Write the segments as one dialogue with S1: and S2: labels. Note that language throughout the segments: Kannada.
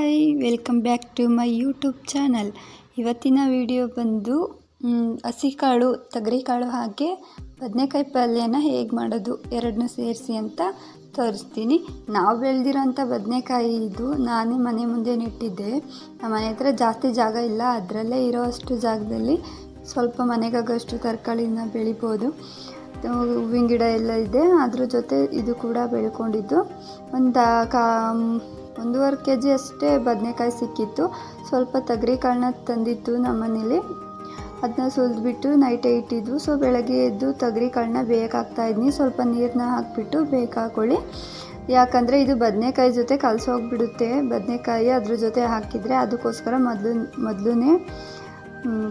S1: Hi welcome back to my YouTube channel ಇವತ್ತಿನ ವಿಡಿಯೋ ಬಂದು ಹಸಿಕಾಳು, ತೊಗರಿಕಾಳು ಹಾಗೆ ಬದನೆಕಾಯಿ ಪಲ್ಯನ ಹೇಗೆ ಮಾಡೋದು ಎರಡನ್ನೂ ಸೇರಿಸಿ ಅಂತ ತೋರಿಸ್ತೀನಿ. ನಾವು ಬೆಳೆದಿರೋಂಥ ಬದನೆಕಾಯಿ ಇದು ನಾನೇ ಮನೆ ಮುಂದೆ ನೆಟ್ಟಿದ್ದೆ ನಮ್ಮ ಮನೆ ಹತ್ರ ಜಾಸ್ತಿ ಜಾಗ ಇಲ್ಲ, ಅದರಲ್ಲೇ ಇರೋ ಅಷ್ಟು ಜಾಗದಲ್ಲಿ ಸ್ವಲ್ಪ ಮನೆಗಾಗೋಷ್ಟು ತರಕಾರಿನ ಬೆಳಿಬೋದು. ಹೂವಿನ ಗಿಡ ಎಲ್ಲ ಇದೆ, ಅದ್ರ ಜೊತೆ ಇದು ಕೂಡ ಬೆಳ್ಕೊಂಡಿದ್ದು. ಒಂದು ಕಾ ಒಂದೂವರೆ ಕೆ ಜಿ ಅಷ್ಟೇ ಬದನೆಕಾಯಿ ಸಿಕ್ಕಿತ್ತು. ಸ್ವಲ್ಪ ತೊಗರಿಕಾಳನ್ನ ತಂದಿತ್ತು ನಮ್ಮನೇಲಿ. ಅದನ್ನ ಸುಲಿದ್ಬಿಟ್ಟು ನೈಟೇ ಇಟ್ಟಿದ್ವು. ಸೊ ಬೆಳಗ್ಗೆ ಎದ್ದು ತೊಗರಿಕಾಳನ್ನ ಬೇಯಕ್ಕೆ ಇದ್ನಿ. ಸ್ವಲ್ಪ ನೀರನ್ನ ಹಾಕಿಬಿಟ್ಟು ಬೇಕಾಕೊಳ್ಳಿ. ಯಾಕಂದರೆ ಇದು ಬದನೆಕಾಯಿ ಜೊತೆ ಕಲಸೋಗ್ಬಿಡುತ್ತೆ. ಬದನೆಕಾಯಿ ಅದ್ರ ಜೊತೆ ಹಾಕಿದರೆ ಅದಕ್ಕೋಸ್ಕರ ಮೊದಲು ಮೊದಲೇ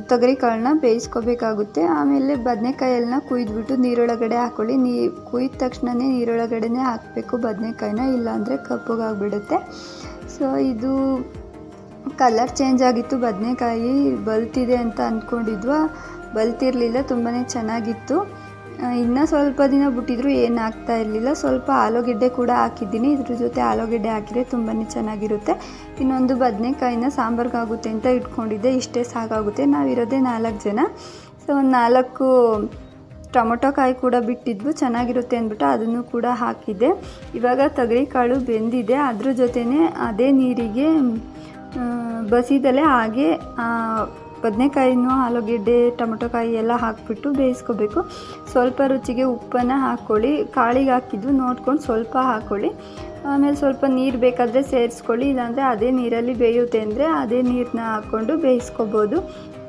S1: ತೊಗರಿಕಾಳನ್ನ ಬೇಯಿಸ್ಕೋಬೇಕಾಗುತ್ತೆ. ಆಮೇಲೆ ಬದನೆಕಾಯೆಲ್ಲ ಕುಯ್ದುಬಿಟ್ಟು ನೀರೊಳಗಡೆ ಹಾಕ್ಕೊಳ್ಳಿ ನೀ ಕುಯ್ದ ತಕ್ಷಣವೇ ನೀರೊಳಗಡೆನೇ ಹಾಕಬೇಕು ಬದನೆಕಾಯಿನ, ಇಲ್ಲಾಂದರೆ ಕಪ್ಪಗಾಗ್ಬಿಡುತ್ತೆ. ಸೊ ಇದು ಕಲರ್ ಚೇಂಜ್ ಆಗಿತ್ತು. ಬದನೆಕಾಯಿ ಬಲ್ತಿದೆ ಅಂತ ಅಂದ್ಕೊಂಡಿದ್ವು. ಬಲ್ತಿರಲಿಲ್ಲ ತುಂಬಾ ಚೆನ್ನಾಗಿತ್ತು. ಇನ್ನೂ ಸ್ವಲ್ಪ ದಿನ ಬಿಟ್ಟಿದ್ರು ಏನಾಗ್ತಾ ಇರಲಿಲ್ಲ. ಸ್ವಲ್ಪ ಆಲೂಗೆಡ್ಡೆ ಕೂಡ ಹಾಕಿದ್ದೀನಿ. ಇದ್ರ ಜೊತೆ ಆಲೂಗೆಡ್ಡೆ ಹಾಕಿದರೆ ತುಂಬಾ ಚೆನ್ನಾಗಿರುತ್ತೆ. ಇನ್ನೊಂದು ಬದನೆಕಾಯಿನ ಸಾಂಬಾರ್ಗಾಗುತ್ತೆ ಅಂತ ಇಟ್ಕೊಂಡಿದ್ದೆ. ಇಷ್ಟೇ ಸಾಕಾಗುತ್ತೆ. ನಾವಿರೋದೇ ನಾಲ್ಕು ಜನ. ಸೊ ಒಂದು ನಾಲ್ಕು ಟೊಮೊಟೊ ಕಾಯಿ ಕೂಡ ಬಿಟ್ಟಿದ್ವು. ಚೆನ್ನಾಗಿರುತ್ತೆ ಅಂದ್ಬಿಟ್ಟು ಅದನ್ನು ಕೂಡ ಹಾಕಿದ್ದೆ. ಇವಾಗ ತೊಗರಿಕಾಳು ಬೆಂದಿದೆ. ಅದ್ರ ಜೊತೆನೇ ಅದೇ ನೀರಿಗೆ ಬಸಿದಲೆ ಹಾಗೆ ಬದನೆಕಾಯಿನೂ ಆಲೂಗೆಡ್ಡೆ, ಟೊಮೊಟೊಕಾಯಿ ಎಲ್ಲ ಹಾಕಿಬಿಟ್ಟು ಬೇಯಿಸ್ಕೋಬೇಕು. ಸ್ವಲ್ಪ ರುಚಿಗೆ ಉಪ್ಪನ್ನು ಹಾಕ್ಕೊಳ್ಳಿ ಕಾಳಿಗೆ ಹಾಕಿದ್ದು ನೋಡ್ಕೊಂಡು ಸ್ವಲ್ಪ ಹಾಕ್ಕೊಳ್ಳಿ ಆಮೇಲೆ ಸ್ವಲ್ಪ ನೀರು ಬೇಕಾದರೆ ಸೇರಿಸ್ಕೊಳ್ಳಿ. ಇಲ್ಲಾಂದರೆ ಅದೇ ನೀರಲ್ಲಿ ಬೇಯುತ್ತೆ ಅಂದರೆ ಅದೇ ನೀರನ್ನ ಹಾಕ್ಕೊಂಡು ಬೇಯಿಸ್ಕೋಬೋದು.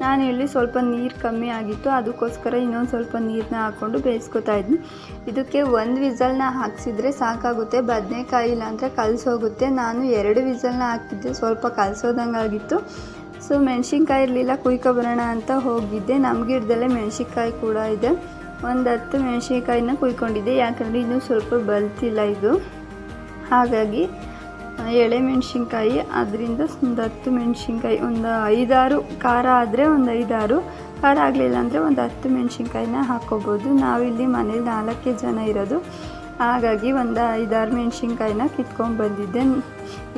S1: ನಾನು ಇಲ್ಲಿ ಸ್ವಲ್ಪ ನೀರು ಕಮ್ಮಿ ಆಗಿತ್ತು. ಅದಕ್ಕೋಸ್ಕರ ಇನ್ನೊಂದು ಸ್ವಲ್ಪ ನೀರನ್ನ ಹಾಕ್ಕೊಂಡು ಬೇಯಿಸ್ಕೊತಾ ಇದ್ನಿ. ಇದಕ್ಕೆ ಒಂದು ವಿಸಲ್ನ ಹಾಕ್ಸಿದ್ರೆ ಸಾಕಾಗುತ್ತೆ. ಬದನೆಕಾಯಿ ಇಲ್ಲಾಂದರೆ ಕಲಸೋಗುತ್ತೆ. ನಾನು ಎರಡು ವಿಸಲ್ನ ಹಾಕಿದ್ದೆ ಸ್ವಲ್ಪ ಕಲಸೋದಂಗೆ ಆಗಿತ್ತು ಸೊ ಮೆಣಸಿನ್ಕಾಯಿ ಇರಲಿಲ್ಲ ಕುಯ್ಕೊಬರೋಣ ಅಂತ ಹೋಗಿದ್ದೆ. ನಮ್ಮ ಗಿಡದಲ್ಲೇ ಮೆಣಸಿನ್ಕಾಯಿ ಕೂಡ ಇದೆ. ಒಂದು ಹತ್ತು ಮೆಣಸಿನ್ಕಾಯಿನ ಕುಯ್ಕೊಂಡಿದ್ದೆ. ಯಾಕಂದರೆ ಇನ್ನೂ ಸ್ವಲ್ಪ ಬಲ್ತಿಲ್ಲ ಇದು. ಹಾಗಾಗಿ ಎಳೆ ಮೆಣಸಿನ್ಕಾಯಿ, ಅದರಿಂದ ಒಂದು ಹತ್ತು ಮೆಣಸಿನ್ಕಾಯಿ, ಒಂದು ಐದಾರು ಖಾರ ಆದರೆ ಒಂದು ಐದಾರು, ಖಾರ ಆಗಲಿಲ್ಲ ಅಂದರೆ ಒಂದು ಹತ್ತು ಮೆಣಸಿನ್ಕಾಯಿನ ಹಾಕ್ಕೋಬೋದು. ನಾವಿಲ್ಲಿ ಮನೇಲಿ ನಾಲ್ಕೇ ಜನ ಇರೋದು. ಹಾಗಾಗಿ ಒಂದು ಐದಾರು ಮೆಣಸಿನ್ಕಾಯಿನ ಕಿತ್ಕೊಂಡು ಬಂದಿದ್ದೆ.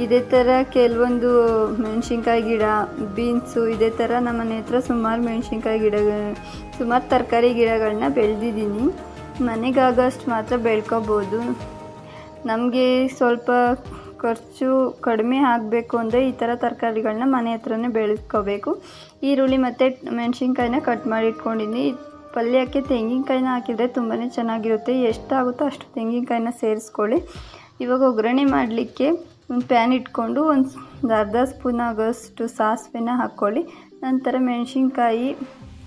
S1: ಇದೇ ಥರ ಕೆಲವೊಂದು ಮೆಣಸಿನ್ಕಾಯಿ ಗಿಡ, ಬೀನ್ಸು, ಇದೇ ಥರ ನಮ್ಮ ಮನೆ ಹತ್ರ ಸುಮಾರು ಮೆಣಸಿನ್ಕಾಯಿ ಗಿಡ ಸುಮಾರು ತರಕಾರಿ ಗಿಡಗಳನ್ನ ಬೆಳೆದಿದ್ದೀನಿ. ಮನೆಗಾಗೋಷ್ಟು ಮಾತ್ರ ಬೆಳ್ಕೋಬೋದು. ನಮಗೆ ಸ್ವಲ್ಪ ಖರ್ಚು ಕಡಿಮೆ ಆಗಬೇಕು ಅಂದರೆ ಈ ಥರ ತರಕಾರಿಗಳನ್ನ ಮನೆ ಹತ್ರನೇ ಬೆಳೆಸ್ಕೋಬೇಕು ಈರುಳ್ಳಿ ಮತ್ತು ಮೆಣಸಿನ್ಕಾಯಿನ ಕಟ್ ಮಾಡಿ ಇಟ್ಕೊಂಡಿದ್ದೀನಿ ಪಲ್ಯಕ್ಕೆ ತೆಂಗಿನಕಾಯಿನ ಹಾಕಿದರೆ ತುಂಬಾ ಚೆನ್ನಾಗಿರುತ್ತೆ. ಎಷ್ಟಾಗುತ್ತೋ ಅಷ್ಟು ತೆಂಗಿನಕಾಯಿನ ಸೇರಿಸ್ಕೊಳ್ಳಿ. ಇವಾಗ ಒಗ್ಗರಣೆ ಮಾಡಲಿಕ್ಕೆ ಒಂದು ಪ್ಯಾನ್ ಇಟ್ಕೊಂಡು ಒಂದು ಅರ್ಧ ಸ್ಪೂನ್ ಆಗೋಷ್ಟು ಸಾಸಿವೆನ ಹಾಕ್ಕೊಳ್ಳಿ. ನಂತರ ಮೆಣಸಿನ್ಕಾಯಿ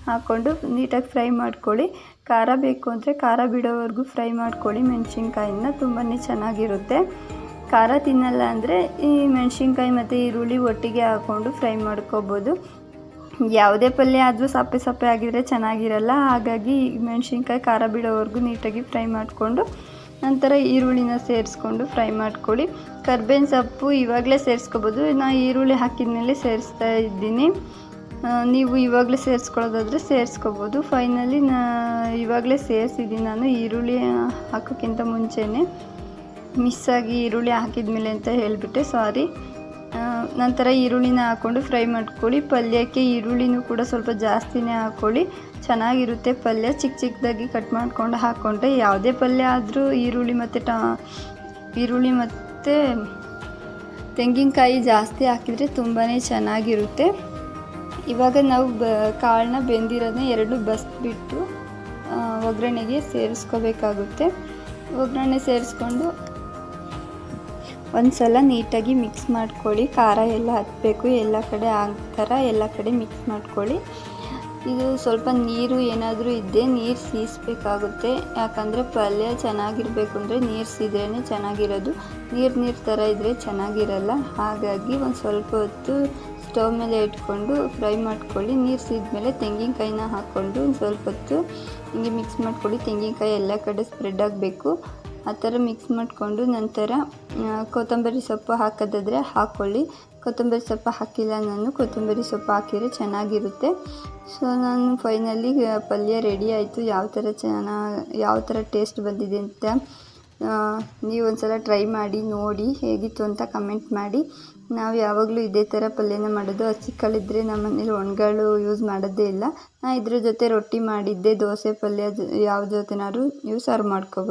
S1: ಹಾಕ್ಕೊಂಡು ನೀಟಾಗಿ ಫ್ರೈ ಮಾಡ್ಕೊಳ್ಳಿ. ಖಾರ ಬೇಕು ಅಂದರೆ ಖಾರ ಬಿಡೋವರೆಗೂ ಫ್ರೈ ಮಾಡ್ಕೊಳ್ಳಿ. ಮೆಣಸಿನ್ಕಾಯಿನ ತುಂಬಾ ಚೆನ್ನಾಗಿರುತ್ತೆ. ಖಾರ ತಿನ್ನಲ್ಲ ಅಂದರೆ ಈ ಮೆಣಸಿನ್ಕಾಯಿ ಮತ್ತು ಈರುಳ್ಳಿ ಒಟ್ಟಿಗೆ ಹಾಕ್ಕೊಂಡು ಫ್ರೈ ಮಾಡ್ಕೋಬೋದು. ಯಾವುದೇ ಪಲ್ಯ ಆದರೂ ಸಪ್ಪೆ ಸಪ್ಪೆ ಆಗಿದ್ರೆ ಚೆನ್ನಾಗಿರಲ್ಲ. ಹಾಗಾಗಿ ಮೆಣಸಿನ್ಕಾಯಿ ಖಾರ ಬಿಡೋವರೆಗೂ ನೀಟಾಗಿ ಫ್ರೈ ಮಾಡಿಕೊಂಡು ನಂತರ ಈರುಳ್ಳಿನ ಸೇರಿಸ್ಕೊಂಡು ಫ್ರೈ ಮಾಡ್ಕೊಳ್ಳಿ. ಕರ್ಬೇವಿನ ಸೊಪ್ಪು ಇವಾಗಲೇ ಸೇರಿಸ್ಕೋಬೋದು. ನಾನು ಈರುಳ್ಳಿ ಹಾಕಿದ ಮೇಲೆ ಸೇರಿಸ್ತಾ ಇದ್ದೀನಿ. ನೀವು ಇವಾಗಲೇ ಸೇರಿಸ್ಕೊಳ್ಳೋದಾದರೆ ಸೇರಿಸ್ಕೋಬೋದು. ಫೈನಲಿ ನಾ ಇವಾಗಲೇ ಸೇರಿಸಿದ್ದೀನಿ ನಾನು ಈರುಳ್ಳಿ ಹಾಕೋಕ್ಕಿಂತ ಮುಂಚೆನೇ. ಮಿಸ್ಸಾಗಿ ಈರುಳ್ಳಿ ಹಾಕಿದ ಮೇಲೆ ಅಂತ ಹೇಳಿಬಿಟ್ಟೆ ಸಾರಿ ನಂತರ ಈರುಳ್ಳಿನ ಹಾಕ್ಕೊಂಡು ಫ್ರೈ ಮಾಡ್ಕೊಳ್ಳಿ. ಪಲ್ಯಕ್ಕೆ ಈರುಳ್ಳಿನೂ ಕೂಡ ಸ್ವಲ್ಪ ಜಾಸ್ತಿನೇ ಹಾಕ್ಕೊಳ್ಳಿ. ಚೆನ್ನಾಗಿರುತ್ತೆ ಪಲ್ಯ. ಚಿಕ್ಕ ಚಿಕ್ಕದಾಗಿ ಕಟ್ ಮಾಡಿಕೊಂಡು ಹಾಕ್ಕೊಂಡ್ರೆ ಯಾವುದೇ ಪಲ್ಯ ಆದರೂ ಈರುಳ್ಳಿ ಮತ್ತು ಟ, ಈರುಳ್ಳಿ ಮತ್ತು ತೆಂಗಿನಕಾಯಿ ಜಾಸ್ತಿ ಹಾಕಿದರೆ ತುಂಬಾ ಚೆನ್ನಾಗಿರುತ್ತೆ. ಇವಾಗ ನಾವು ಬ, ಕಾಳನ್ನ ಬೆಂದಿರೋದನ್ನ ಎರಡು ಬಸ್ಬಿಟ್ಟು ಒಗ್ಗರಣೆಗೆ ಸೇರಿಸ್ಕೋಬೇಕಾಗುತ್ತೆ. ಒಗ್ಗರಣೆ ಸೇರಿಸ್ಕೊಂಡು ಒಂದು ಸಲ ನೀಟಾಗಿ ಮಿಕ್ಸ್ ಮಾಡ್ಕೊಳ್ಳಿ. ಖಾರ ಎಲ್ಲ ಹತ್ತಬೇಕು ಎಲ್ಲ ಕಡೆ ಆ ಎಲ್ಲ ಕಡೆ ಮಿಕ್ಸ್ ಮಾಡ್ಕೊಳ್ಳಿ. ಇದು ಸ್ವಲ್ಪ ನೀರು ಏನಾದರೂ ಇದ್ದೆ ನೀರು ಸೀಸಬೇಕಾಗುತ್ತೆ. ಯಾಕಂದರೆ ಪಲ್ಯ ಚೆನ್ನಾಗಿರಬೇಕು ಅಂದರೆ ನೀರು ಸೀದ್ರೇ ಚೆನ್ನಾಗಿರೋದು. ನೀರು ನೀರು ಥರ ಇದ್ದರೆ ಚೆನ್ನಾಗಿರಲ್ಲ. ಹಾಗಾಗಿ ಒಂದು ಸ್ವಲ್ಪ ಹೊತ್ತು ಸ್ಟವ್ ಮೇಲೆ ಇಟ್ಕೊಂಡು ಫ್ರೈ ಮಾಡ್ಕೊಳ್ಳಿ. ನೀರು ಸೀದ್ಮೇಲೆ ತೆಂಗಿನಕಾಯಿನ ಹಾಕ್ಕೊಂಡು ಒಂದು ಸ್ವಲ್ಪ ಹೊತ್ತು ಹಿಂಗೆ ಮಿಕ್ಸ್ ಮಾಡ್ಕೊಳ್ಳಿ. ತೆಂಗಿನಕಾಯಿ ಎಲ್ಲ ಕಡೆ ಸ್ಪ್ರೆಡ್ ಆಗಬೇಕು. ಆ ಥರ ಮಿಕ್ಸ್ ಮಾಡಿಕೊಂಡು ನಂತರ ಕೊತ್ತಂಬರಿ ಸೊಪ್ಪು ಹಾಕೋದಾದರೆ ಹಾಕ್ಕೊಳ್ಳಿ ಕೊತ್ತಂಬರಿ ಸೊಪ್ಪು ಹಾಕಿಲ್ಲ ನಾನು, ಕೊತ್ತಂಬರಿ ಸೊಪ್ಪು ಹಾಕಿದರೆ ಚೆನ್ನಾಗಿರುತ್ತೆ. ಸೊ ನಾನು ಫೈನಲಿ ಪಲ್ಯ ರೆಡಿ ಆಯಿತು. ಯಾವ ಥರ ಚೆನ್ನಾಗಿ ಯಾವ ಥರ ಟೇಸ್ಟ್ ಬಂದಿದೆ ಅಂತ ನೀವು ಒಂದ್ಸಲ ಟ್ರೈ ಮಾಡಿ, ನೋಡಿ ಹೇಗಿತ್ತು ಅಂತ ಕಮೆಂಟ್ ಮಾಡಿ. ನಾವು ಯಾವಾಗಲೂ ಇದೇ ಥರ ಪಲ್ಯನ ಮಾಡೋದು ಹಸಿ ಕಾಳಿದ್ರೆ ನಮ್ಮ ಮನೇಲಿ ಒಣಗಾಳು ಯೂಸ್ ಮಾಡೋದೇ ಇಲ್ಲ. ನಾ ಇದ್ರ ಜೊತೆ ರೊಟ್ಟಿ ಮಾಡಿದ್ದೆ, ದೋಸೆ ಪಲ್ಯ ಯಾವ ಜೊತೆನಾದ್ರೂ, ನೀವು ಸರ್ವ್ ಮಾಡ್ಕೋಬೋದು